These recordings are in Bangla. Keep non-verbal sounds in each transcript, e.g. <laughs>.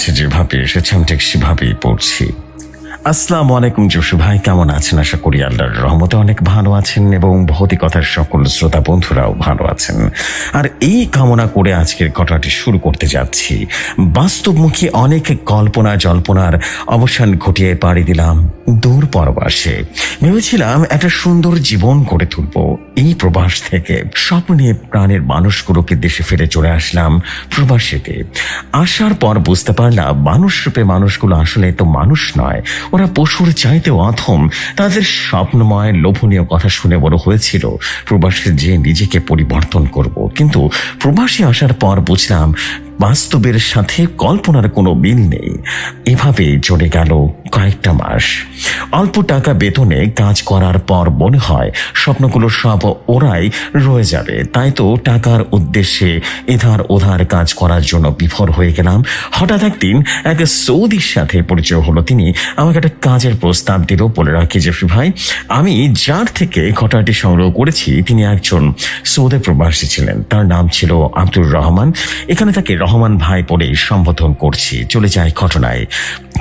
কাছে যেভাবে এসেছে আমি ঠিক সেভাবেই পড়ছি। আসসালামু আলাইকুম জসু ভাই, কেমন আছেন? আশা করি আল্লাহর রহমতে অনেক ভালো আছেন এবং ভৌতিকতার সকল শ্রোতা বন্ধুরাও ভালো আছেন। আর এই কামনা করে আজকের ঘটনাটি শুরু করতে যাচ্ছি। বাস্তবমুখী অনেক কল্পনা জল্পনার অবসান ঘটিয়ে পাড়ি দিলাম দূর পরবাসে। ভেবেছিলাম একটা সুন্দর জীবন গড়ে তুলব। এই প্রবাস থেকে স্বপ্নে প্রাণের মানুষগুলোকে দেশে ফিরে চলে আসলাম প্রবাসীতে। আসার পর বুঝতে পারলাম, মানুষ রূপে মানুষগুলো আসলে তো মানুষ নয় ওরা পশুর চাইতেও আথম। তাদের স্বপ্নময়, লোভনীয় কথা শুনে বড় হয়েছিল, প্রবাসে যে নিজেকে পরিবর্তন করব। কিন্তু প্রবাসী আসার পর বুঝলাম বাস্তবের সাথে কল্পনার কোনো মিল নেই। এভাবে চলে গেল কয়েকটা মাস। অল্প টাকা বেতনে কাজ করার পর মনে হয় স্বপ্নগুলো সব ওরাই রয়ে যাবে। তাই তো টাকার উদ্দেশ্যে এধার ওধার কাজ করার জন্য বিফর হয়ে গেলাম। হঠাৎ একদিন এক সৌদির সাথে পরিচয় হলো। তিনি আমাকে একটা কাজের প্রস্তাব দিল বলে রাখি যে ভাই। আমি যার থেকে ঘটনাটি সংগ্রহ করেছি, তিনি একজন সৌদে প্রবাসী ছিলেন। তার নাম ছিল আব্দুর রহমান। এখানে তাকে রহমান ভাই বলে সম্বোধন করছি। চলে যায় ঘটনায়।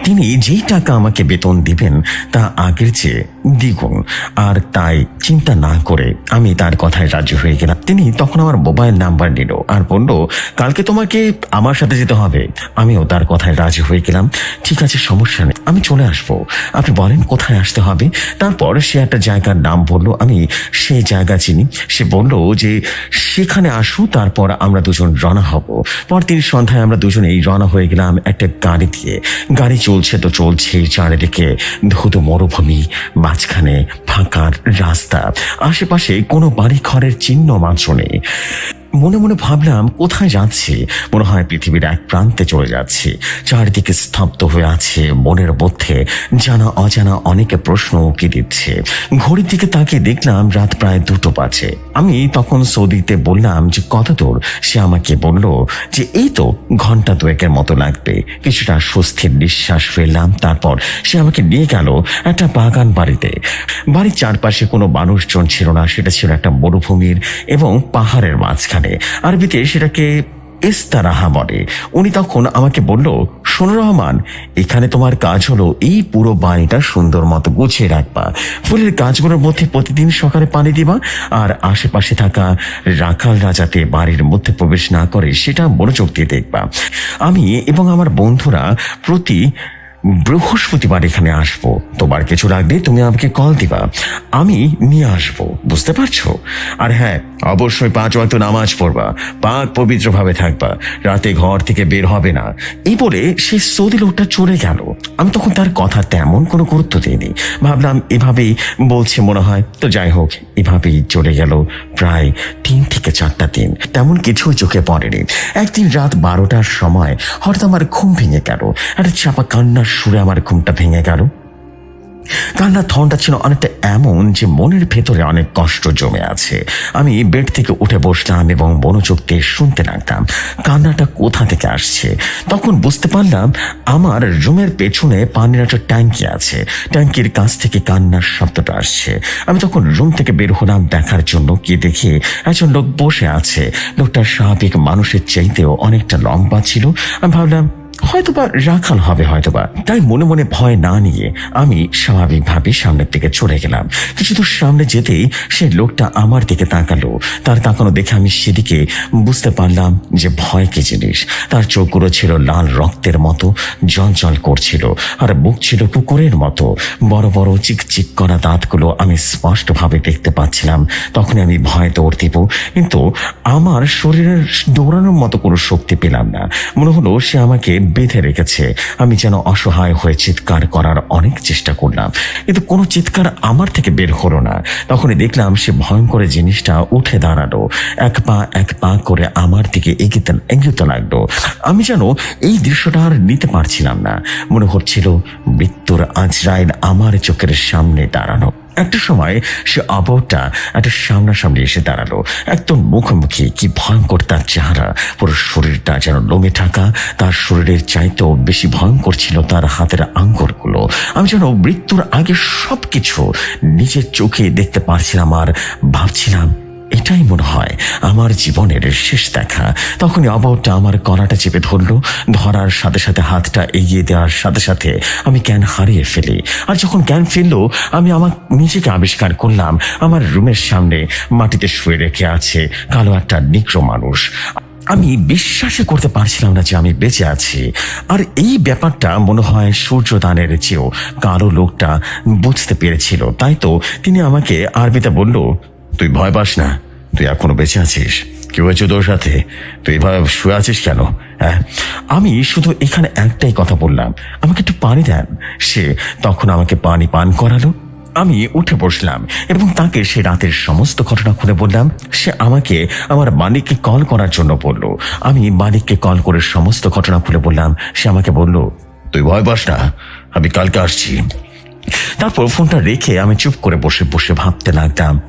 তিনি যেই টাকা আমাকে বেতন দিবেন, তা আগের চেয়ে দ্বিগুণ। আর তাই চিন্তা না করে আমি তার কথায় রাজি হয়ে গেলাম। তিনি তখন আমার মোবাইল নাম্বার নিল আর বলল, কালকে তোমাকে আমার সাথে যেতে হবে। আমিও তার কথায় রাজি হয়ে গেলাম। ঠিক আছে, সমস্যা নেই, আমি চলে আসব। আপনি বলেন কোথায় আসতে হবে? তারপর সে একটা জায়গার নাম বলল, আমি সে জায়গা চিনি। সে বলল যে, সেখানে আসু, তারপর আমরা দুজন রওনা হব। পরদিন সন্ধ্যায় আমরা দুজনেই রওনা হয়ে গেলাম একটা গাড়ি দিয়ে। গাড়ি চলছে তো চলছে চারিদিকে ধুত মরুভূমি, মাঝখানে ফাঁকার রাস্তা। আশেপাশে কোনো বাড়ি ঘরের চিহ্ন মাত্র নেই। মনে মনে ভাবলাম, কোথায় যাচ্ছি? মনে হয় পৃথিবীর এক প্রান্তে চলে যাচ্ছি। চারিদিকে স্তব্ধ হয়ে আছে, মনের মধ্যে জানা অজানা অনেকে প্রশ্ন উকি দিচ্ছে। ঘড়ির দিকে তাকিয়ে দেখলাম রাত প্রায় দুটো বাজে। আমি তখন সৌদিতে বললাম যে, কত দূর? সে আমাকে বলল যে, এই তো ঘণ্টা দুয়েকের মতো লাগবে। কিছুটা স্বস্তির নিঃশ্বাস ফেললাম, তারপর সে আমাকে নিয়ে গেল একটা বাগান বাড়িতে। বাড়ির চারপাশে কোনো মানুষজন ছিল না, সেটা ছিল একটা মরুভূমির এবং পাহাড়ের মাঝখানে। আরবিতে সেটাকে ইস্তারাহা বলে। উনি তখন আমাকে বলল, শোনো রহমান, এখানে তোমার কাজ হলো এই পুরো বাড়িটা সুন্দর মতো গুছিয়ে রাখবা। ফুলের গাছগুলোর মধ্যে প্রতিদিন সকালে পানি দিবা আর আশেপাশে থাকা রাখাল রাজাতে বাড়ির মধ্যে প্রবেশ না করে সেটা মনোযোগ দিয়ে দেখবা। আমি এবং আমার বন্ধুরা প্রতি বৃহস্পতিবার এখানে আসব। তোমার কিছু লাগবে, তুমি আমাকে কল দিবা। আমি নিয়ে আসব, বুঝতে পারছ? আর হ্যাঁ অবশ্যই পাঁচ ওয়াক্ত নামাজ পড়বা, পাক পবিত্রভাবে থাকবা। রাতে ঘর থেকে বের হবে না। এই বলে সে সৌদি লোকটা চলে গেল। আমি তখন তার কথা তেমন কোনো গুরুত্ব দিইনি। ভাবলাম এভাবেই বলছে মনে হয়। তো যাই হোক, এভাবেই চলে গেল। প্রায় তিন থেকে চারটা দিন। তেমন কিছুই চোখে পড়েনি। একদিন রাত বারোটার সময় হঠাৎ আমার ঘুম ভেঙে গেল। একটা চাপা কান্নার সুরে আমার ঘুমটা ভেঙে গেল। কান্নার ধনটা ছিল অনেকটা এমন যে মনের ভেতরে অনেক কষ্ট জমে আছে। আমি বেড থেকে উঠে বসলাম এবং মনোযোগ দিয়ে শুনতে লাগতাম কান্নাটা কোথা থেকে আসছে? তখন বুঝতে পারলাম আমার রুমের পেছনে পানির একটা ট্যাঙ্কি আছে। ট্যাঙ্কির কাছ থেকে কান্নার শব্দটা আসছে। আমি তখন রুম থেকে বের হলাম দেখার জন্য কি দেখি একজন লোক বসে আছে। লোকটা স্বাভাবিক মানুষের চাইতেও অনেকটা লম্বা ছিল। আমি ভাবলাম হয়তোবা রাখাল হবে হয়তোবা। তাই মনে মনে ভয় না নিয়ে আমি স্বাভাবিকভাবে সামনের দিকে চলে গেলাম। কিছু দূর সামনে যেতেই সে লোকটা আমার দিকে তাকালো। তার তাকানো দেখে আমি সেদিকে বুঝতে পারলাম যে ভয় কি জিনিস। তার চোখগুলো ছিল লাল রক্তের মতো জল করছিল, আর বুক ছিল কুকুরের মতো। বড় বড় চিকচিক করা দাঁতগুলো আমি স্পষ্টভাবে দেখতে পাচ্ছিলাম। তখন আমি ভয় দৌড় দিব, কিন্তু আমার শরীরের দৌড়ানোর মতো কোনো শক্তি পেলাম না। মনে হলো সে আমাকে বেঁধে রেখেছে। আমি যেন অসহায় হয়ে চিৎকার করার অনেক চেষ্টা করলাম। কিন্তু কোনো চিৎকার আমার থেকে বের হলো না। তখনই দেখলাম সে ভয়ঙ্কর জিনিসটা উঠে দাঁড়াল। এক পা এক পা করে আমার দিকে এগিতে এগিতে লাগল। আমি যেন এই দৃশ্যটা আর নিতে পারছিলাম না। মনে হচ্ছিল মৃত্যুর আজরাইল আমার চোখের সামনে দাঁড়ানো। একটা সময় সে আবহটা একটা সামনাসামনি এসে দাঁড়াল। একদম মুখোমুখি কি ভয়ঙ্কর তার চেহারা। পুরো শরীরটা যেন লোমে ঢাকা। তার শরীরের চাইতেও বেশি ভয়ঙ্কর ছিল তার হাতের আঙ্গুরগুলো। আমি যেন মৃত্যুর আগে সব কিছু নিজের চোখে দেখতে পারছিলাম আর ভাবছিলাম এটাই মনে হয় আমার জীবনের শেষ দেখা। তখনই অবরটা আমার গলাটা চেপে ধরলো, ধরার সাথে সাথে হাতটা এগিয়ে দেওয়ার সাথে সাথে আমি জ্ঞান হারিয়ে ফেলি। আর যখন জ্ঞান ফিরলো, আমি আমার নিজেকে আবিষ্কার করলাম, আমার রুমের সামনে মাটিতে শুয়ে রেখে আছে কালো একটা নিগ্র মানুষ। আমি বিশ্বাসই করতে পারছিলাম না যে আমি বেঁচে আছি। আর এই ব্যাপারটা মনে হয় সূর্যদানের চেয়েও কারও লোকটা বুঝতে পেরেছিল। তাই তো তিনি আমাকে আরবিতে বলল তুই ভয় পাস না। তুই এখনও বেঁচে আছিস। কি হয়েছে তোর সাথে? তুই এভাবে শুয়ে আছিস কেন? হ্যাঁ? আমি শুধু এখানে একটাই কথা বললাম। আমাকে একটু পানি দেন। সে তখন আমাকে পানি পান করালো। আমি উঠে বসলাম এবং তাকে সে রাতের সমস্ত ঘটনা খুলে বললাম। সে আমাকে আমার মালিককে কল করার জন্য বলল। আমি মালিককে কল করে সমস্ত ঘটনা খুলে বললাম। সে আমাকে বলল, তুই ভয় পাস না। আমি কালকে আসছি। তারপর ফোনটা রেখে আমি চুপ করে বসে বসে ভাবতে লাগলাম।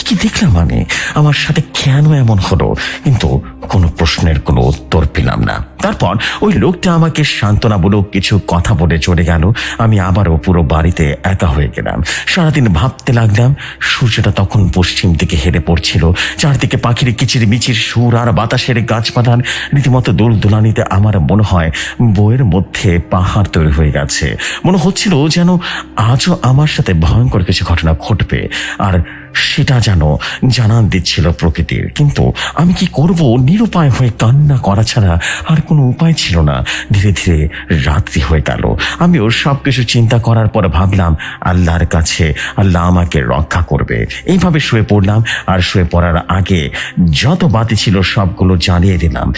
কি দেখলাম আমি? আমার সাথে কেন এমন হলো? কিন্তু কোনো প্রশ্নের কোনো উত্তর পেলাম না। তারপর ওই লোকটা আমাকে সান্ত্বনামূলক কিছু কথা বলে চলে গেল। আমি আবারও পুরো বাড়িতে একা হয়ে গেলাম। সারাদিন ভাবতে লাগলাম, সূর্যটা তখন পশ্চিম দিকে হেরে পড়ছিল। চারদিকে পাখির কিচির মিচির সুর আর বাতাসের গাছপালার রীতিমতো দোল দোলানিতে আমার মনে হয় বইয়ের মধ্যে পাহাড় তৈরি হয়ে গেছে। মনে হচ্ছিল যেন আজও আমার সাথে ভয়ঙ্কর কিছু ঘটনা ঘটবে। আর সেটা যেন জানান দিচ্ছিল প্রকৃতির। কিন্তু আমি কি করব? নিরুপায় হয়ে কান্না করা ছাড়া আর কোনো উপায় ছিল না। ধীরে ধীরে রাত্রি হয়ে গেল। আমিও সবকিছু চিন্তা করার পর ভাবলাম, আল্লাহর কাছে আল্লাহ আমাকে রক্ষা করবে। এইভাবে শুয়ে পড়লাম আর শুয়ে পড়ার আগে যত বাতি ছিল সবগুলো জ্বালিয়ে দিলাম।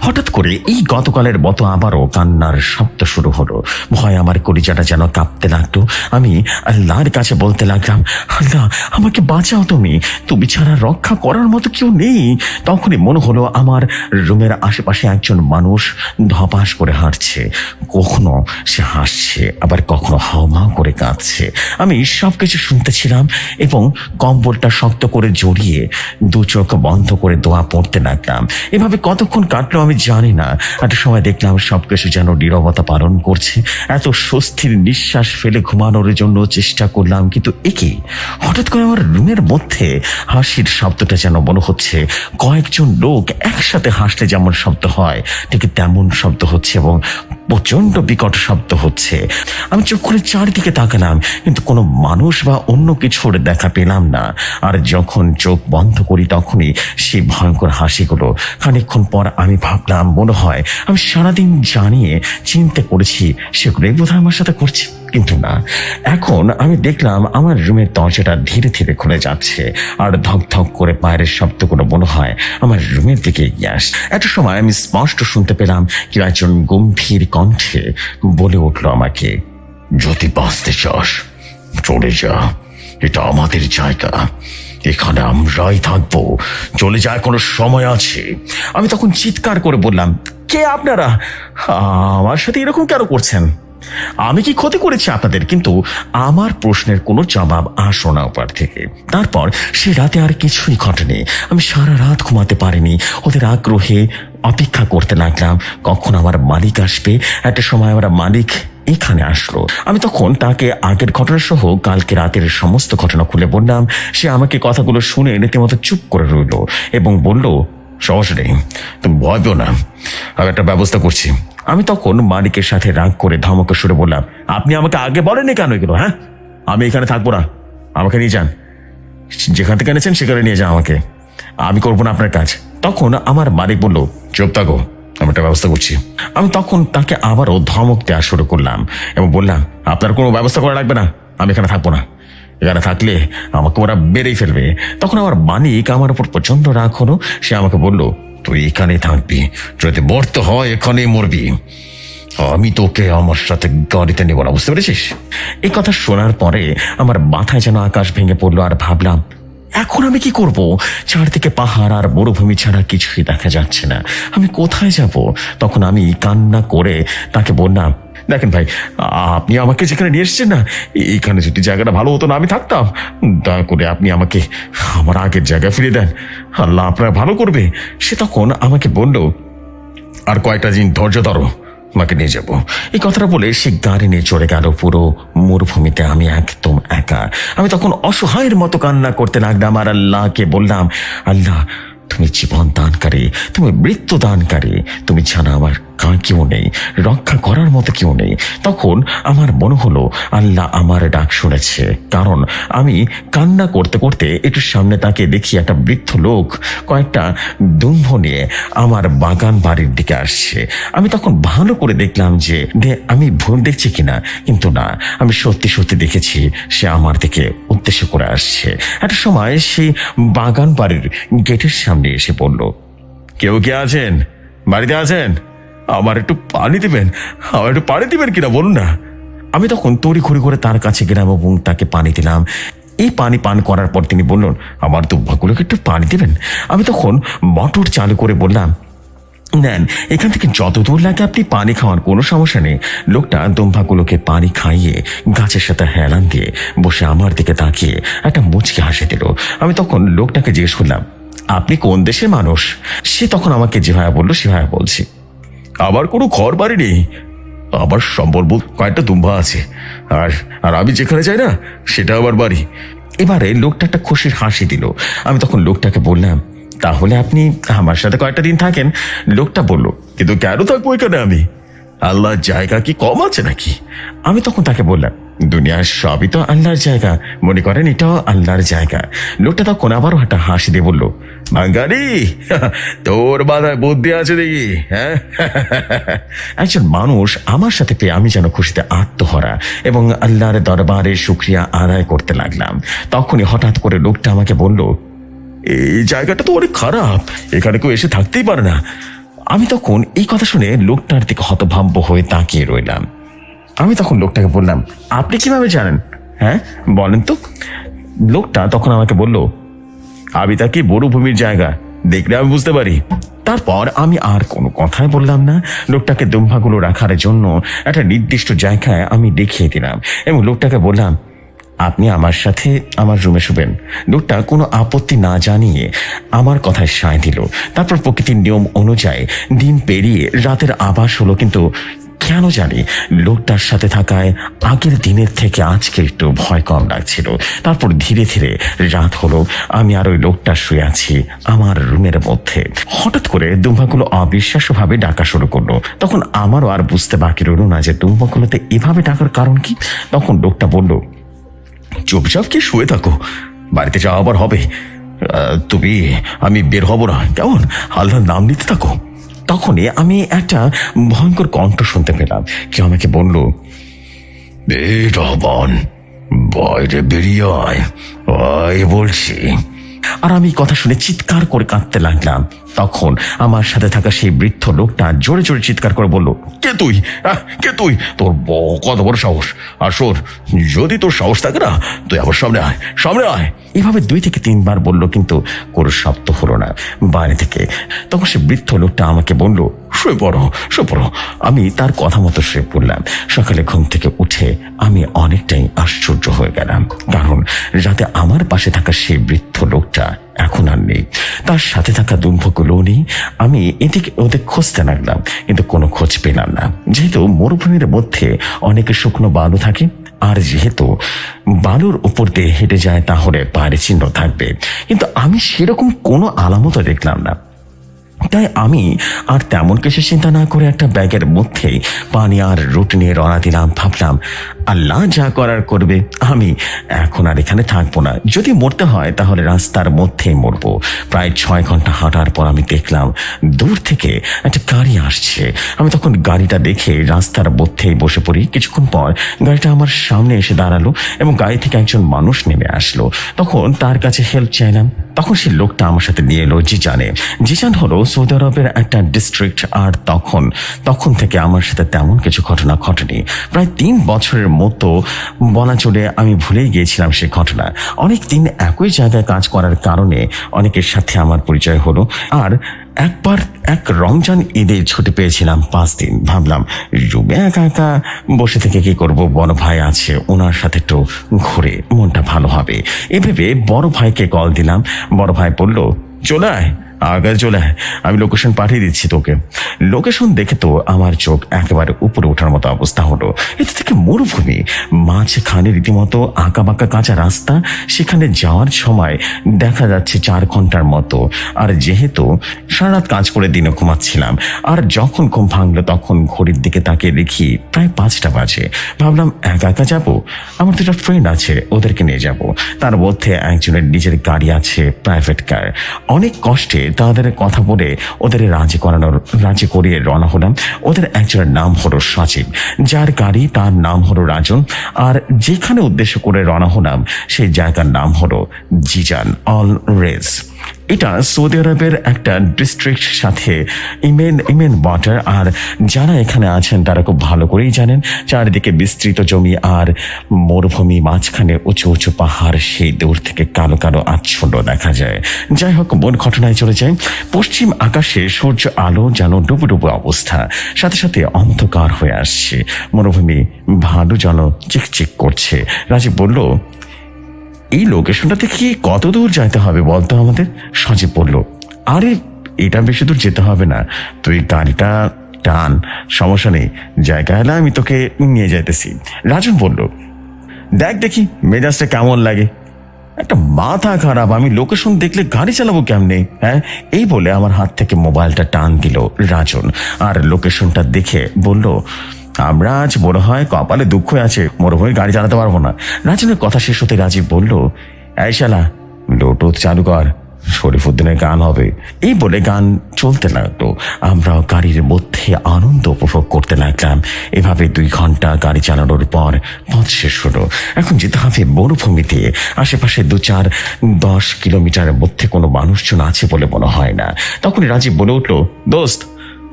হঠাৎ করে এই গতকালের মতো আবারও কান্নার শব্দ শুরু হলো। ভয় আমার কলিজাটা যেন কাঁপতে লাগতো আমি আল্লাহর কাছে বলতে লাগলাম, আল্লাহ, আমাকে বাঁচাও তুমি। তুমি ছাড়া রক্ষা করার মতো কেউ নেই। তখনই মনে হলো আমার রুমের আশেপাশে একজন মানুষ ধপাস করে হাঁটছে। কখনো সে হাসছে, আবার কখনো হাওমাও করে কাঁদছে। আমি সব কিছু শুনতেছিলাম এবং কম্বলটা শক্ত করে জড়িয়ে দু চোখ বন্ধ করে দোয়া পড়তে লাগলাম। এভাবে কতক্ষণ কাটলো আমি জানি না। একটা সময় দেখলাম সব কিছু যেন নীরবতা পালন করছে। এত স্বস্তির নিঃশ্বাস ফেলে ঘুমানোর জন্য চেষ্টা করলাম, কিন্তু একে হঠাৎ করে আমার রুমের মধ্যে হাসির শব্দটা যেন মনে হচ্ছে। কয়েকজন লোক একসাথে হাসলে যেমন শব্দ হয়, ঠিক তেমন শব্দ হচ্ছে এবং প্রচণ্ড বিকট শব্দ হচ্ছে। আমি চোখ করে চারিদিকে তাকালাম, কিন্তু কোনো মানুষ বা অন্য কিছুর দেখা পেলাম না। আর যখন চোখ বন্ধ করি তখনই সেই ভয়ঙ্কর হাসিগুলো। খানিকক্ষণ পর আমি ভাবলাম, মনে হয় আমি সারাদিন জানিয়ে চিন্তা করেছি, সেগুলোই বোধহয় আমার সাথে করছে। কিন্তু না। এখন আমি দেখলাম আমার রুমের দরজাটা ধীরে ধীরে খুলে যাচ্ছে, আর ধক ধক করে পায়ের শব্দগুলো মনে হয় আমার রুমের দিকে এগিয়ে আস একটা সময় আমি স্পষ্ট শুনতে পেলাম, কেউ একজন গম্ভীর কণ্ঠে বলে উঠল আমাকে, যদি বাঁচতে চাস, চলে যা। এটা আমাদের জায়গা। এখানে আমরাই থাকব। চলে যায় কোনো সময় আছে? আমি তখন চিৎকার করে বললাম, কে আপনারা? আমার সাথে এরকম কেন করছেন? আমি কি ক্ষতি করেছি আপনাদের? কিন্তু আমার প্রশ্নের কোনো জবাব আসো না ওপার থেকে। তারপর সে রাতে আর কিছুই ঘটেনি। আমি সারা রাত ঘুমাতে পারিনি। ওদের আগ্রহে অপেক্ষা করতে লাগলাম। কখন আমার মালিক আসবে? একটা সময় আমার মালিক এখানে আসলো। আমি তখন তাকে আগের ঘটনা সহ কালকে রাতের সমস্ত ঘটনা খুলে বললাম। সে আমাকে কথাগুলো শুনে রীতিমতো চুপ করে রইল এবং বলল, সহজ নেই তুমি ভয় পেও না। আমি একটা ব্যবস্থা করছি। আমি তখন মালিকের সাথে রাগ করে ধমকে সুরে বললাম, আপনি আমাকে আগে বলেননি কেন এগুলো হ্যাঁ? আমি এখানে থাকব না। আমাকে নিয়ে যান। যেখান থেকে এনেছেন সেখানে নিয়ে যান আমাকে। আমি করব না আপনার কাজ। তখন আমার মালিক বলল, চুপ থাকো, আমি একটা ব্যবস্থা করছি। আমি তখন তাকে আবারও ধমক দেওয়া শুরু করলাম এবং বললাম, আপনার কোনো ব্যবস্থা করা লাগবে না, আমি এখানে থাকব না। এখানে থাকলে আমাকে ওরা বেড়েই ফেলবে। তখন আমার মালিক আমার উপর প্রচণ্ড রাগ হলো, সে আমাকে বলল তুই এখানে থাকবি। যদি মরতে হয় এখানে মরবি। আমি তোকে আমার সাথে গাড়িতে নেব না, বুঝতে পেরেছিস? এই কথা শোনার পরে আমার মাথায় যেন আকাশ ভেঙে পড়ল আর ভাবলাম, এখন আমি কি করব? চারদিকে পাহাড় আর মরুভূমি ছাড়া কিছুই দেখা যাচ্ছে না। আমি কোথায় যাব? তখন আমি কান্না করে তাকে বললাম দেখেন ভাই, আপনি আমাকে যেখানে নিয়ে এসছেন না, এইখানে যদি জায়গাটা ভালো হতো না, আমি থাকতাম। দয়া করে আপনি আমাকে আমার আগের জায়গায় ফিরে দেন। আল্লাহ আপনার ভালো করবে। সে তখন আমাকে বলল, আর কয়েকটা দিন ধৈর্য ধরো মাকে নিয়ে যাব। এই কথাটা বলে সে গাড়ি নিয়ে চলে গেল পুরো মরুভূমিতে। আমি একদম একা। আমি তখন অসহায়ের মতো কান্না করতে লাগলাম আর আল্লাহকে বললাম, আল্লাহ, তুমি জীবন দানকারী, তুমি মৃত্যু দানকারী, তুমি জানা আমার কার কেউ নেই, রক্ষা করার মতো কেউ নেই। তখন আমার মনে হলো, আল্লাহ আমার ডাক শুনেছে। কারণ আমি কান্না করতে করতে একটু সামনে তাকে দেখি একটা বৃদ্ধ লোক কয়েকটা দুম্ভ নিয়ে আমার বাগান বাড়ির দিকে আসছে। আমি তখন ভালো করে দেখলাম যে আমি ভুল দেখছি কিনা, কিন্তু না, আমি সত্যি সত্যি দেখেছি, সে আমার দিকে উদ্দেশ্য করে আসছে। একটা সময় সে বাগান বাড়ির গেটের সামনে এসে পড়ল। কেউ কে আছেন? বাড়িতে আছেন? আমার একটু পানি দিবেন? আমার একটু পানি দিবেন কিনা বলুন না। আমি তখন তড়ি ঘড়ি করে তার কাছে গেলাম এবং তাকে পানি দিলাম। এই পানি পান করার পর তিনি বললেন, আমার দুর্ভাগ্যগুলোকে একটু পানি দিবেন? আমি তখন মোটর চালু করে বললাম, নেন, এখান থেকে যত দূর লাগে আপনি পানি খাওয়ার কোনো সমস্যা নেই। লোকটা দম্ভাগুলোকে পানি খাইয়ে গাছের সাথে হেলান দিয়ে বসে আমার দিকে তাকিয়ে একটা মুচকে হাসি দিল। আমি তখন লোকটাকে জিজ্ঞেস করলাম, আপনি কোন দেশের মানুষ? সে তখন আমাকে যে যেভাবে বলল সেভাবে বলছি। আমার কোনো ঘর বাড়ি নেই। আমার সম্বল বল- কয়েকটা দুম্বা আছে। আর আর আমি যেখানে যাই না, সেটা আবার বাড়ি। এবারে লোকটা একটা খুশির হাসি দিল। আমি তখন লোকটাকে বললাম, তাহলে আপনি আমার সাথে কয়েকটা দিন থাকেন। লোকটা বলল, কিন্তু কেন থাকব এখানে আমি? আল্লাহর জায়গা কি কম আছে নাকি? আমি তখন তাকে বললাম দুনিয়ার সবই তো আল্লাহর জায়গা। মনে করেন এটাও আল্লাহর জায়গা। লোকটা তখন আবারও একটা হাসি দিয়ে বলল, বাঙালি, তোর মাথায় বুদ্ধি আছে দেখি হ্যাঁ? একজন মানুষ আমার সাথে পেয়ে আমি যেন খুশিতে আত্মহরা এবং আল্লাহর দরবারে শুক্রিয়া আদায় করতে লাগলাম। তখনই হঠাৎ করে লোকটা আমাকে বলল, এই জায়গাটা তো অনেক খারাপ, এখানে কেউ এসে থাকতেই পারে না। আমি তখন এই কথা শুনে লোকটার দিকে হতভাম্ব হয়ে তাকিয়ে রইলাম। আমি তখন লোকটাকে বললাম, আপনি কীভাবে জানেন? হ্যাঁ বলেন তো। লোকটা তখন আমাকে বলল আমি তাকে মরুভূমির জায়গা? দেখলে আমি বুঝতে পারি। তারপর আমি আর কোনো কথাই বললাম না। লোকটাকে দুম্বাগুলো রাখার জন্য একটা নির্দিষ্ট জায়গায় আমি দেখিয়ে দিলাম এবং লোকটাকে বললাম, আপনি আমার সাথে আমার রুমে শুবেন। লোকটা কোনো আপত্তি না জানিয়ে আমার কথায় সায় দিল। তারপর প্রকৃতির নিয়ম অনুযায়ী দিন পেরিয়ে রাতের আবাস হলো, কিন্তু কেন জানি লোকটার সাথে থাকায় আগের দিনের থেকে আজকে একটু ভয় কম লাগছিল। তারপর ধীরে ধীরে রাত হলো, আমি আর ওই লোকটা শুয়ে আছি আমার রুমের মধ্যে। হঠাৎ করে দুম্বাগুলো অবিশ্বাস্যভাবে ডাকা শুরু করল। তখন আমারও আর বুঝতে বাকি রইল না যে দুম্বাগুলোতে এভাবে ডাকার কারণ কি। তখন লোকটা বলল চুপচাপ কি শুয়ে থাকো? বাড়িতে যাওয়া আবার হবে। তুমি, আমি বের হব না। কেমন? আল্লাহর নাম নিতে থাকো। তখনই আমি একটা ভয়ঙ্কর কণ্ঠ শুনতে পেলাম। কেউ আমাকে বলল বাইরে বেরিয়ে আয় বলছি আর আমি কথা শুনে চিৎকার করে কাঁদতে লাগলাম। তখন আমার সাথে থাকা সেই বৃদ্ধ লোকটা জোরে জোরে চিৎকার করে বলল, কে তুই? কে তুই? তোর কত বড় সাহস? আর শোর যদি তোর সাহস থাকে না, তুই আমার সামনে আয় সামনে আয়। এভাবে দুই থেকে তিনবার বলল, কিন্তু কোনো শব্দ হলো না। বাইরে থেকে তখন সে বৃদ্ধ লোকটা আমাকে বলল শুয়ে পড়ো শুয়ে পড়ো আমি তার কথা মতো শুয়ে পড়লাম। সকালে ঘুম থেকে উঠে আমি অনেকটাই আশ্চর্য হয়ে গেলাম। কারণ রাতে আমার পাশে থাকা সেই বৃদ্ধ লোকটা এখন আর নেই। তার সাথে থাকা দুম্ভগুলো নেই আমি এদিকে ওদের খুঁজতে লাগলাম, কিন্তু কোনো খোঁজ পেলাম না। যেহেতু মরুভূমির মধ্যে অনেক শুকনো বালু থাকে, আর যেহেতু বালুর উপর দিয়ে হেঁটে যায়, তাহলে পায়ের চিহ্ন থাকবে। কিন্তু আমি সেরকম কোনো আলামতও দেখলাম না। তাই আমি আর তেমন কিছু চিন্তা না করে একটা ব্যাগের মধ্যে পানি আর রুট নিয়ে রওনা দিলাম, ভাবলাম আল্লাহ যা করার করবে, আমি এখন আর এখানে থাকব না। যদি মরতে হয়, তাহলে রাস্তার মধ্যেই মরবো। প্রায় ছয় ঘণ্টা হাঁটার পর আমি দেখলাম, দূর থেকে একটা গাড়ি আসছে। আমি তখন গাড়িটা দেখে রাস্তার মধ্যেই বসে পড়ি। কিছুক্ষণ পর গাড়িটা আমার সামনে এসে দাঁড়াল এবং গাড়ি থেকে একজন মানুষ নেমে আসলো। তখন তার কাছে হেল্প চাইলাম। তখন সে লোকটা আমার সাথে নিয়ে এলো জিজানে জিজান হলো সৌদি আরবের একটা ডিস্ট্রিক্ট আর তখন। তখন থেকে আমার সাথে তেমন কিছু ঘটনা ঘটেনি। প্রায় তিন বছরের মতো বলা চলে আমি ভুলেই গিয়েছিলাম সে ঘটনা। অনেক দিন একই জায়গায় কাজ করার কারণে অনেকের সাথে আমার পরিচয় হলো। আর একবার এক রমজান ঈদে ছুটি পেয়েছিলাম পাঁচ দিন। ভাবলাম, রুমে একা একা বসে থেকে কি করব? বড় ভাই আছে ওনার সাথে একটু ঘুরে মনটা ভালো হবে। এ ভেবে বড় ভাইকে কল দিলাম। বড় ভাই বলল, চলে আয়। আগে চলে আয়, আমি লোকেশন পাঠিয়ে দিচ্ছি তোকে। লোকেশন দেখে তো আমার চোখ একেবারে উপরে ওঠার মতো অবস্থা হলো। এটা থেকে মরুভূমি মাঝখানে রীতিমতো আঁকা বাঁকা কাঁচা রাস্তা সেখানে যাওয়ার সময় দেখা যাচ্ছে চার ঘণ্টার মতো। আর যেহেতু সারা রাত কাজ করে দিনে ঘুমাচ্ছিলাম আর যখন ঘুম ভাঙলো তখন ঘড়ির দিকে তাকে দেখি প্রায় পাঁচটা বাজে। ভাবলাম একা একা যাব? আমার দুটা ফ্রেন্ড আছে ওদেরকে নিয়ে যাব। তার মধ্যে একজনের নিজের গাড়ি আছে প্রাইভেট কার অনেক কষ্টে তাদের কথা বলে ওদের রাজি করানোর, রাজি করিয়ে রওনা হলাম। ওদের একজনের নাম হলো সচিব যার গাড়ি, তার নাম হলো রাজন। আর যেখানে উদ্দেশ্য করে রওনা হলাম, সেই জায়গার নাম হলো জিজান অল রেস এটা সৌদি আরবের একটা ডিস্ট্রিক্ট সাথে ইমেন ইমেন ওয়াটার আর যারা এখানে আছেন তারা খুব ভালো করেই জানেন চারিদিকে বিস্তৃত জমি আর মরুভূমি মাঝখানে উঁচু উঁচু পাহাড়, সেই দূর থেকে কালো কালো আচ্ছন্ন দেখা যায়। যাই হোক মন ঘটনায় চলে যায় পশ্চিম আকাশে সূর্য আলো যেন ডুবু ডুবু অবস্থা। সাথে সাথে অন্ধকার হয়ে আসছে। মরুভূমি ভালো যেন চিকচিক করছে। রাজীব বলল এই লোকেশনটা থেকে কত দূর যাইতে হবে বলতো আমাদের? সজীব বলল আরে, এটা বেশি দূর যেতে হবে না। তুই গাড়িটা টান, সমস্যা নেই। জায়গা হলে আমি তোকে নিয়ে যাইতেছি। রাজন বলল, দেখ দেখি, মেজাজটা কেমন লাগে? একটা মাথা খারাপ, আমি লোকেশন দেখলে গাড়ি চালাবো কেমনে? হ্যাঁ? এই বলে আমার হাত থেকে মোবাইলটা টান দিল রাজন। আর লোকেশনটা দেখে বলল আমরা আজ মনে হয় কপালে দুঃখ আছে। মরুভূমি গাড়ি চালাতে পারব না। রাজনের কথা শেষ হতে রাজীব বলল, এই শালা ব্লুটুথ চালু কর শরীফুদ্দিনের গান হবে। এই বলে গান চলতে লাগল। আমরাও গাড়ির মধ্যে আনন্দ উপভোগ করতে লাগলাম। এভাবে দুই ঘণ্টা গাড়ি চালানোর পর পথ শেষ হলো। এখন যেতে হবে মরুভূমিতে আশেপাশে দু চার দশ কিলোমিটারের মধ্যে কোনো মানুষজন আছে বলে মনে হয় না। তখনই রাজীব বলে উঠল, দোস্ত,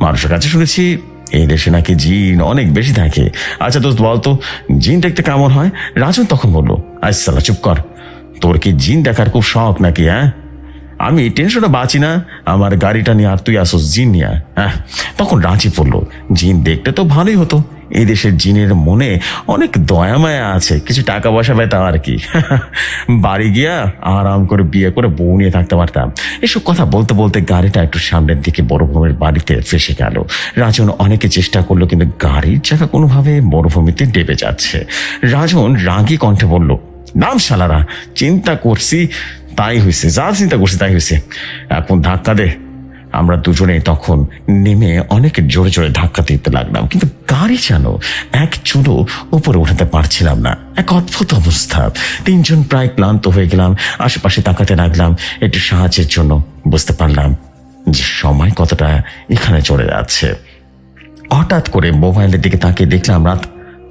মানুষের কাছে শুনেছি এই দেশে নাকি জিন অনেক বেশি থাকে। আচ্ছা দোস্ত, বলতো, জিন দেখতে কেমন হয়? রাজন তখন বলল আচ্ছা চুপ কর। তোর কি জিন দেখার খুব শখ নাকি হ্যাঁ আমি টেনশনে বাঁচি না। আমার গাড়িটা নিয়ে আর তুই আসোস, জিন নিয়ে হ্যাঁ তখন রাঁচি পড়ল, জিন দেখতে তো ভালোই হতো। এই দেশের জিনের মনে অনেক দয়া মায়া আছে, কিছু টাকা পয়সা পেতাম আর কি। <laughs> বাড়ি গিয়া আরাম করে বিয়ে করে বউ নিয়ে থাকতে পারতাম। এসব কথা বলতে বলতে গাড়িটা একটু সামনের দিকে মরুভূমির বাড়িতে ফেসে গেল। রাজন অনেকে চেষ্টা করল, কিন্তু গাড়ির চাকা কোনোভাবে মরুভূমিতে ডেবে যাচ্ছে। রাজন রাগী কণ্ঠে বলল, নাম শালারা, চিন্তা করছি, তাই হয়েছে যা চিন্তা করছি তাই হয়েছে এখন ধাক্কা দে আমরা দুজনে তখন নেমে অনেক জোরে জোরে ধাক্কা দিতে লাগলাম। কিন্তু গাড়ি যেন এক চুলো উপরে উঠাতে পারছিলাম না। এক অদ্ভুত অবস্থা। তিনজন প্রায় ক্লান্ত হয়ে গেলাম, আশেপাশে তাকাতে লাগলাম একটু সাহায্যের জন্য বুঝতে পারলাম যে সময় কতটা এখানে চলে যাচ্ছে। হঠাৎ করে মোবাইলের দিকে তাকিয়ে দেখলাম রাত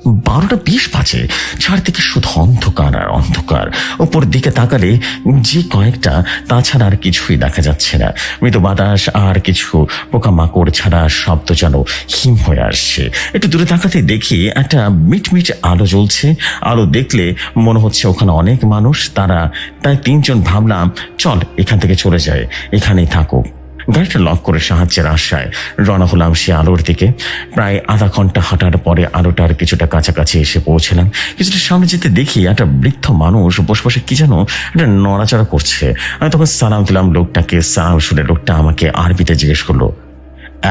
বারোটা বিশ বাজে। চারদিকে শুধু অন্ধকার আর অন্ধকার। ওপর দিকে তাকালে যে কয়েকটা, তাছাড়া আর কিছুই দেখা যাচ্ছে না। মৃত বাতাস আর কিছু পোকামাকড় ছাড়া শব্দ যেন হিম হয়ে আসছে। একটু দূরে তাকাতে দেখি একটা মিটমিট আলো জ্বলছে। আলো দেখলে মনে হচ্ছে ওখানে অনেক মানুষ, তারা, তাই তিনজন ভাবলাম, চল এখান থেকে চলে যায় এখানেই থাকুক। গাড়িটা লক করে সাহায্যের আশায় রওনা হলাম সে আলোর দিকে। প্রায় আধা ঘণ্টা হাঁটার পরে আলোটার কিছুটা কাছাকাছি এসে পৌঁছলাম। কিছুটা সামনে যেতে দেখি একটা বৃদ্ধ মানুষ বসে বসে কি যেন একটা নড়াচড়া করছে। আমি তখন সালাম দিলাম লোকটাকে, সালাম শুনে লোকটা আমাকে আরবিতে জিজ্ঞেস করল,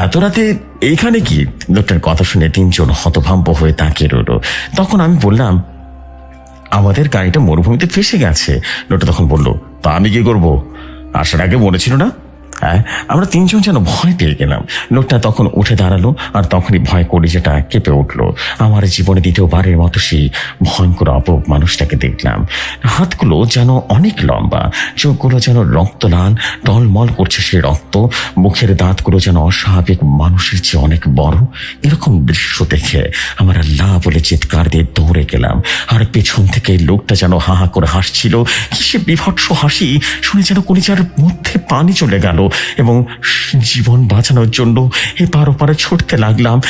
এত রাতে এইখানে কি? লোকটার কথা শুনে তিনজন হতভম্ব হয়ে তাকিয়ে রইল। তখন আমি বললাম, আমাদের গাড়িটা মরুভূমিতে ফেসে গেছে। লোকটা তখন বলল, তা আমি কি করব? আসার আগে মনে ছিল না হ্যাঁ? আমরা তিনজন যেন ভয় পেয়ে গেলাম। লোকটা তখন উঠে দাঁড়াল আর তখনই ভয় করে যেটা কেঁপে উঠল। আমার জীবনে দ্বিতীয়বারের মতো সেই ভয়ঙ্কর অপক মানুষটাকে দেখলাম। হাতগুলো যেন অনেক লম্বা, চোখগুলো যেন রক্ত লাল টলমল করছে সে রক্ত, মুখের দাঁতগুলো যেন অস্বাভাবিক মানুষের চেয়ে অনেক বড়। এরকম দৃশ্য দেখে আমার আল্লাহ বলে চিৎকার দিয়ে দৌড়ে গেলাম। আর পেছন থেকে লোকটা যেন হা হা করে হাসছিল। কি সে বিভৎস হাসি! শুনে যেন কলিজার মধ্যে পানি চলে গেল। এবং জীবন বাঁচানোর জন্য এ এপার ওপারে ছুটতে লাগলাম।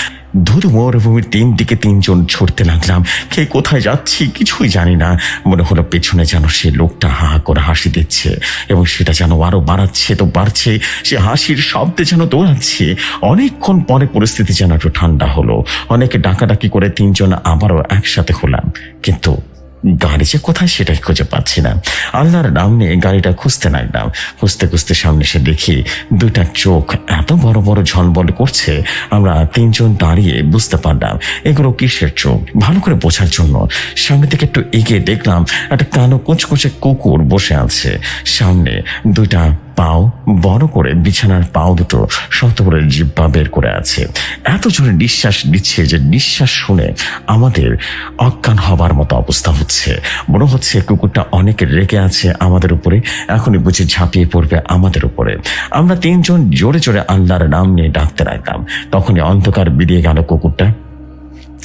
ধুধু মরুভূমির তিন দিকে তিনজন ছুটতে লাগলাম। কে কোথায় যাচ্ছি কিছুই জানি না। মনে হলো পেছনে যেন সে লোকটা হা করে হাসি দিচ্ছে এবং সেটা যেন আরও বাড়াচ্ছে তো বাড়ছে। সে হাসির শব্দে যেন দৌড়াচ্ছে। অনেকক্ষণ পরে পরিস্থিতি যেন একটু ঠান্ডা হলো। অনেকে ডাকাডাকি করে তিনজন আবারও একসাথে হলাম। কিন্তু গাড়ি যে কোথায় সেটাই খুঁজে পাচ্ছি না। আল্লাহর নাম নিয়ে গাড়িটা খুঁজতে লাগলাম। খুঁজতে খুঁজতে সামনে এসে দেখি দুইটা চোখ এত বড় বড় ঝলবল করছে, আমরা তিনজন দাঁড়িয়ে বুঝতে পারলাম এগুলো কিসের চোখ? ভালো করে বোঝার জন্য সামনে থেকে একটু এগিয়ে দেখলাম একটা কালো কুচকুচে কুকুর বসে আছে। সামনে দুইটা পাও, বড় করে বিছানার পাও দুটো শক্ত করে জিব্বা বের করে আছে। এত জোরে নিঃশ্বাস দিচ্ছে যে নিঃশ্বাস শুনে আমাদের অজ্ঞান হবার মতো অবস্থা হচ্ছে। মনে হচ্ছে কুকুরটা অনেক রেগে আছে আমাদের উপরে, এখনই বুঝে ঝাঁপিয়ে পড়বে আমাদের উপরে। আমরা তিনজন জোরে জোরে আল্লাহর নাম নিয়ে ডাকতে লাগলাম। তখনই অন্ধকার বেরিয়ে গেল কুকুরটা।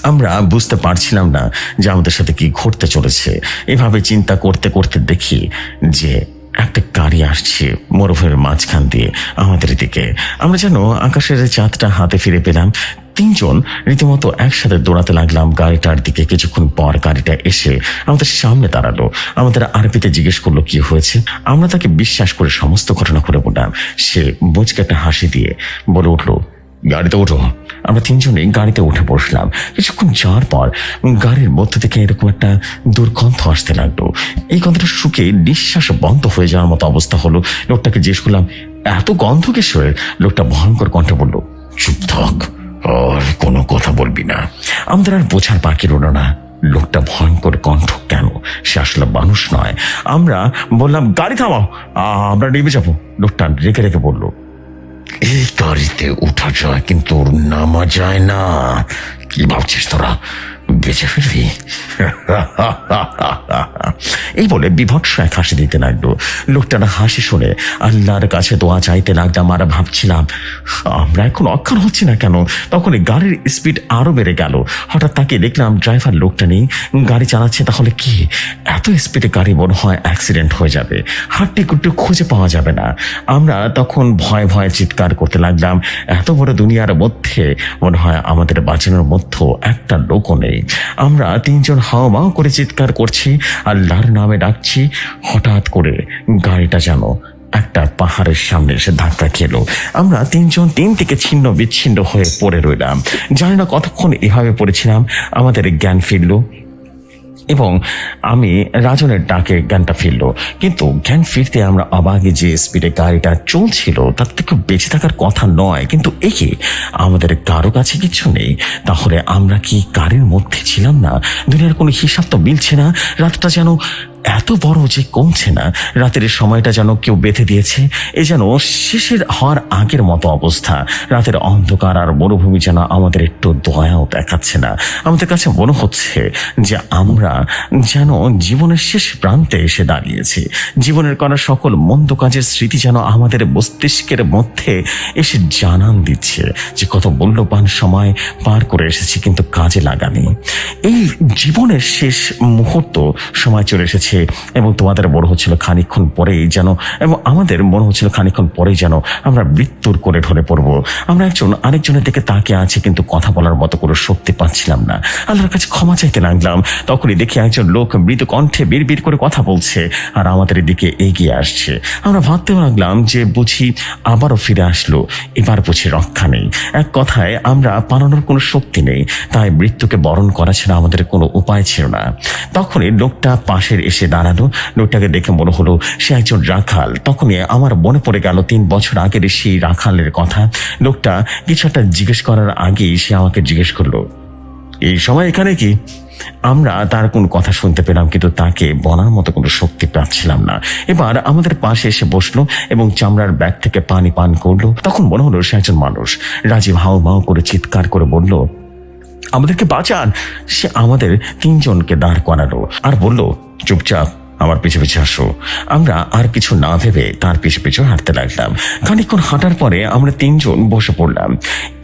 আমরা বুঝতে পারছিলাম না যে আমাদের সাথে কি ঘটতে চলেছে। এভাবে চিন্তা করতে করতে দেখি যে একটা গাড়ি আসছে মরুভূমির মাঝখান দিয়ে আমাদের দিকে। আমরা যেন আকাশের চাঁদটা হাতে ফিরে পেলাম। তিনজন রীতিমতো একসাথে দৌড়াতে লাগলাম গাড়িটার দিকে। কিছুক্ষণ পর গাড়িটা এসে আমাদের সামনে দাঁড়াল। আমাদের আরবিতে জিজ্ঞেস করল, কি হয়েছে? আমরা তাকে বিশ্বাস করে সমস্ত ঘটনা করে বললাম। সে বুঝকে একটা হাসি দিয়ে বলে উঠল গাড়িতে ওঠো। আমরা তিনজনেই গাড়িতে উঠে বসলাম। কিছুক্ষণ যাওয়ার পর গাড়ির মধ্যে থেকে এরকম একটা দুর্গন্ধ আসতে লাগল। এই গন্ধটা শুকে নিঃশ্বাস বন্ধ হয়ে যাওয়ার মতো অবস্থা হলো। লোকটাকে জিজ্ঞেস করলাম, এত গন্ধ কিসের? লোকটা ভয়ঙ্কর কণ্ঠে বলল, চুপ থাক, আর কোনো কথা বলবি না। আমাদের আর বোঝার বাকি রইল না। লোকটা ভয়ঙ্কর কণ্ঠ কেন? সে আসলে মানুষ নয়। আমরা বললাম, গাড়ি থামাও আমরা নেমে যাব। লোকটা রেখে রেখে বলল এই গাড়িতে উঠা যায় কিন্তু নামা যায় না। কি ভাবছিস তোরা? বেঁচে ফিরবি। এই বলে বিভৎস এক হাসি দিতে লাগল। লোকটার হাসি শুনে আল্লাহর কাছে দোয়া চাইতে লাগলাম আর ভাবছিলাম, আমরা এখন অক্ষর হচ্ছি না কেন? তখনই গাড়ির স্পিড আরও বেড়ে গেল। হঠাৎ তাকে দেখলাম ড্রাইভার লোকটা নেই। গাড়ি চালাচ্ছে, তাহলে কি? এত স্পিডে গাড়ি মনে হয় অ্যাক্সিডেন্ট হয়ে যাবে। হাটটি কুট্টি খুঁজে পাওয়া যাবে না। আমরা তখন ভয় ভয়ে চিৎকার করতে লাগলাম। এত বড় দুনিয়ার মধ্যে মনে হয় আমাদের বাঁচানোর মধ্যেও একটা লোকও নেই। আমরা তিনজন হাও মাও করে চিৎকার করছি, আল্লাহর নামে ডাকছি, হঠাৎ করে গাড়িটা যেন একটা পাহাড়ের সামনে এসে ধাক্কা খেলো। আমরা তিনজন তিন থেকে ছিন্ন বিচ্ছিন্ন হয়ে পড়ে রইলাম। জানি না কতক্ষণ এভাবে পড়েছিলাম, আমাদের জ্ঞান ফিরলো। এবং আমি রাজনের ডাকে জ্ঞানটা ফিরল। কিন্তু জ্ঞান ফিরতে আমরা অবাগে যে স্পিডে গাড়িটা চলছিল, তার থেকে বেঁচে থাকার কথা নয়। কিন্তু একে আমাদের কারও কাছে কিছু নেই। তাহলে আমরা কি গাড়ির মধ্যে ছিলাম না? দুনিয়ার কোনো হিসাব তো মিলছে না। রাতটা যেন এত বড় যে কমছে না, রাতের সময়টা যেন কেউ বেঁধে দিয়েছে, এ যেন শেষের হওয়ার আগের মতো অবস্থা। রাতের অন্ধকার আর মরুভূমি যেন আমাদের একটু দয়াও দেখাচ্ছে না। আমাদের কাছে মনে হচ্ছে যে আমরা যেন জীবনের শেষ প্রান্তে এসে দাঁড়িয়েছি। জীবনের করা সকল মন্দ কাজের স্মৃতি যেন আমাদের মস্তিষ্কের মধ্যে এসে জানান দিচ্ছে যে কত মূল্যবান সময় পার করে এসেছি, কিন্তু কাজে লাগানি এই জীবনের শেষ মুহূর্ত সময় চলে এসেছে। এবং তোমাদের মনে হচ্ছিল খানিকক্ষণ পরেই যেন, এবং আমাদের মনে হচ্ছিল খানিকক্ষণ পরেই যেন আমরা মৃত্যুর করে ঢলে পড়ব। আমরা একজন আরেকজনের দিকে তাকে আছে কিন্তু কথা বলার মতো কোনো শক্তি পাচ্ছিলাম না। আল্লাহর কাছে ক্ষমা চাইতে লাগলাম। তখনই দেখি একজন লোক মৃদু কণ্ঠে বিড় করে কথা বলছে আর আমাদের দিকে এগিয়ে আসছে। আমরা ভাবতেও লাগলাম যে বুঝি আবারও ফিরে আসলো। এবার বুঝি রক্ষা নেই। এক কথায় আমরা পালানোর কোনো শক্তি নেই। তাই মৃত্যুকে বরণ করা ছাড়া আমাদের কোনো উপায় ছিল না। তখনই লোকটা পাশের এসে দাঁড়াল। লোকটাকে দেখে মনে হলো সে একজন রাখাল। তখনই আমার মনে পড়ে গেল তিন বছর আগের সেই রাখালের কথা। লোকটা কিছু একটা জিজ্ঞেস করার আগেই সে আমাকে জিজ্ঞেস করল, এই সময় এখানে কি? আমরা তার কোনো কথা শুনতে পেলাম, কিন্তু তাকে বলার মতো কোনো শক্তি পাচ্ছিলাম না। এবার আমাদের পাশে এসে বসল এবং চামড়ার ব্যাগ থেকে পানি পান করল। তখন মনে হলো সে একজন মানুষ। রাজীব হাউ মাউ করে চিৎকার করে বলল আমাদেরকে বাঁচান। সে আমাদের তিনজনকে দাঁড় করালো আর বলল, চুপচাপ, আমার পিছু পিছু আসো। আমরা আর কিছু না ভেবে তার পিছু পিছু হাঁটতে লাগলাম। খানিক্ষণ হাঁটার পরে আমরা তিনজন বসে পড়লাম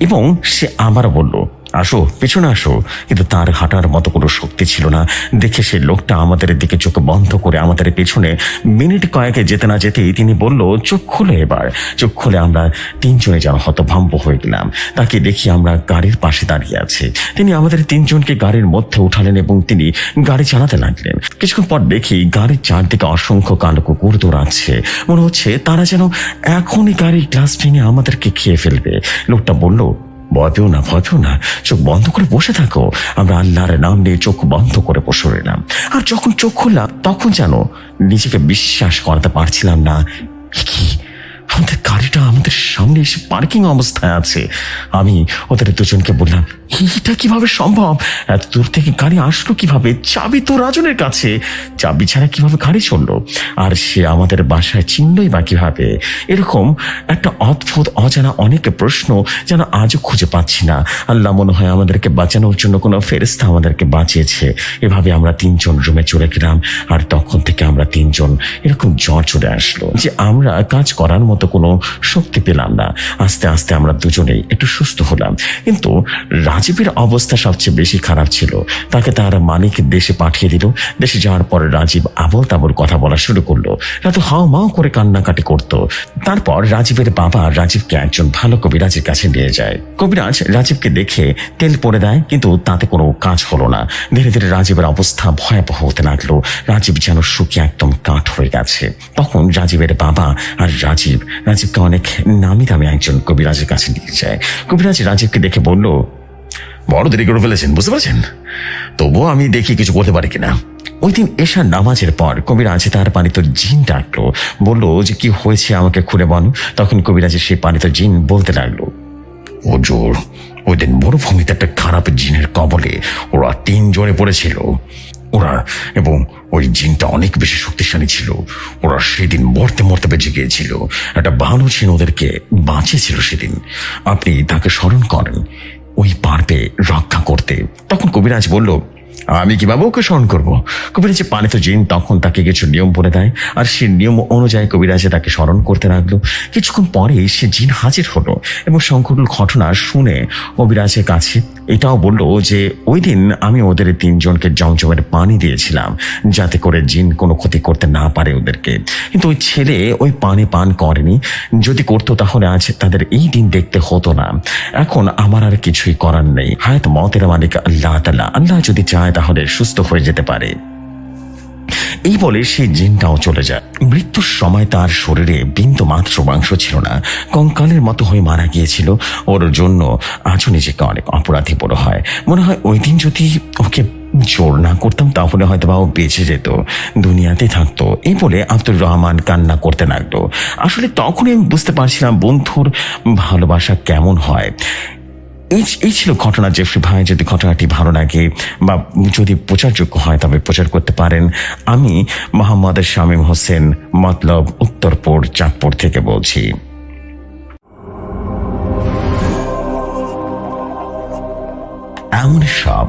এবং সে আবারও বলল আসো, পেছনে আসো। কিন্তু তার হাঁটার মতো কোনো শক্তি ছিল না। দেখে সে লোকটা আমাদের দিকে চোখ বন্ধ করে আমাদের পেছনে মিনিট কয়েকে যেতে না যেতেই তিনি বলল, চোখ খুলে এবার। চোখ খুলে আমরা তিনজনে যেন হতভম্ব হয়ে গেলাম। তাকে দেখি আমরা গাড়ির পাশে দাঁড়িয়ে আছি। তিনি আমাদের তিনজনকে গাড়ির মধ্যে উঠালেন এবং তিনি গাড়ি চালাতে লাগলেন। কিছুক্ষণ পর দেখি গাড়ির চারদিকে অসংখ্য কালো কুকুর দৌড়াচ্ছে মনে হচ্ছে তারা যেন এখনই গাড়ির গ্লাস ভেঙে আমাদেরকে খেয়ে ফেলবে। লোকটা বলল পেও না পেও না, চোখ বন্ধ করে বসে থাকো। আমরা আল্লাহর নাম নিয়ে চোখ বন্ধ করে বসে রইলাম। আর যখন চোখ খুললাম, তখন যেন নিজেকে বিশ্বাস করাতে পারছিলাম না। কি? আমাদের গাড়িটা আমাদের সামনে এসে পার্কিং অবস্থায় আছে। আমি ওদের দুজনকে বললাম এটা কীভাবে সম্ভব? এত দূর থেকে গাড়ি আসলো কীভাবে? চাবি তো রাজনের কাছে। চাবি ছাড়া কীভাবে গাড়ি চলল? আর সে আমাদের বাসায় চিনলই বা কীভাবে? এরকম একটা অদ্ভুত, অজানা অনেক প্রশ্ন যেন আজও খুঁজে পাচ্ছি না। আল্লাহ মনে হয় আমাদেরকে বাঁচানোর জন্য কোনো ফেরিস্তা আমাদেরকে বাঁচিয়েছে। এভাবে আমরা তিনজন রুমে চলে গেলাম আর তখন থেকে আমরা তিনজন এরকম জ্বর চলে আসলো যে আমরা কাজ করার মতো কোনো শক্তি পেলাম না। আস্তে আস্তে আমরা দুজনেই একটু সুস্থ হলাম। কিন্তু রাজীবের অবস্থা সবচেয়ে বেশি খারাপ ছিল। তাকে তার মালিক দেশে পাঠিয়ে দিল। দেশে যাওয়ার পরে রাজীব আবল তাবল কথা বলা শুরু করল। রাত হাও মাও করে কান্নাকাটি করত। তারপর রাজীবের বাবা রাজীবকে একজন ভালো কবিরাজের কাছে নিয়ে যায়। কবিরাজ রাজীবকে দেখে তেল পড়ে দেয়, কিন্তু তাতে কোনো কাজ হলো না। ধীরে ধীরে রাজীবের অবস্থা ভয়াবহ হতে লাগল। রাজীব যেন শুকিয়ে একদম কাঠ হয়ে গেছে। তখন রাজীবের বাবা আর রাজীব, রাজীবকে অনেক নামি দামি একজন কবিরাজের কাছে নিয়ে যায়। কবিরাজ রাজীবকে দেখে বলল বড় দেরি করে ফেলেছেন, বুঝতে পারছেন? তবুও আমি দেখি কিছু করতে পারি কিনা। ওই দিন এশার নামাজের পর কবিরাজ তার পানিত জিন ডাকলো। বলল, যে কি হয়েছে আমাকে খুলে বল। তখন কবিরাজের সেই পানিত জিন বলতে লাগল, ও জোর, ওই দিন মরুভূমিতে একটা খারাপ জিনের কবলে ওরা তিনজনে পড়েছিল। ওরা এবং ওই জিনটা অনেক বেশি শক্তিশালী ছিল। ওরা সেদিন মরতে মরতে বেঁচে গিয়েছিল। একটা ভালো জিন ওদেরকে বাঁচিয়েছিল সেদিন। আপনি তাকে স্মরণ করেন। ওই পারবে রক্ষা করতে। তখন কবিরাজ বলল আমি কীভাবে ওকে স্মরণ করব? কবিরাজে পালিত জিন তখন তাকে কিছু নিয়ম বলে দেয়, আর সে নিয়ম অনুযায়ী কবিরাজে তাকে স্মরণ করতে লাগল। কিছুক্ষণ পরে সে জিন হাজির হলো এবং সংকটল ঘটনা শুনে কবিরাজের কাছে এটাও বলল যে, ওই দিন আমি ওদের তিনজনকে জমজমের পানি দিয়েছিলাম, যাতে করে জিন কোনো ক্ষতি করতে না পারে ওদেরকে। কিন্তু ওই ছেলে ওই পানি পান করেনি। যদি করতো তাহলে আজ তাদের এই দিন দেখতে হতো না। এখন আমার আর কিছুই করার নেই। হায়াত মতের মালিক আল্লাহ তালা আল্লাহ যদি চায় তাহলে সুস্থ হয়ে যেতে পারে। এই বলে সেই জিনটাও চলে যায়। মৃত্যুর সময় তার শরীরে বিন্দু মাত্র মাংস ছিল না। কঙ্কালের মতো হয়ে মারা গিয়েছিল। ওর জন্য আজও নিজেকে অনেক অপরাধী বড় হয়। মনে হয় ওই দিন যদি ওকে জোর না করতাম, তাহলে হয়তো বা ও বেঁচে যেত, দুনিয়াতে থাকতো। এই বলে আব্দুর রহমান কান্না করতে লাগল। আসলে তখনই আমি বুঝতে পারছিলাম বন্ধুর ভালোবাসা কেমন হয়। এই এই ছিল ঘটনা, জেফরি ভাই, যদি ঘটনাটি ভালো লাগে বা যদি প্রচারযোগ্য হয়, তবে প্রচার করতে পারেন। আমি মোহাম্মদ শামীম হোসেন, মতলব উত্তরপুর, চাঁদপুর থেকে বলছি। এমন সব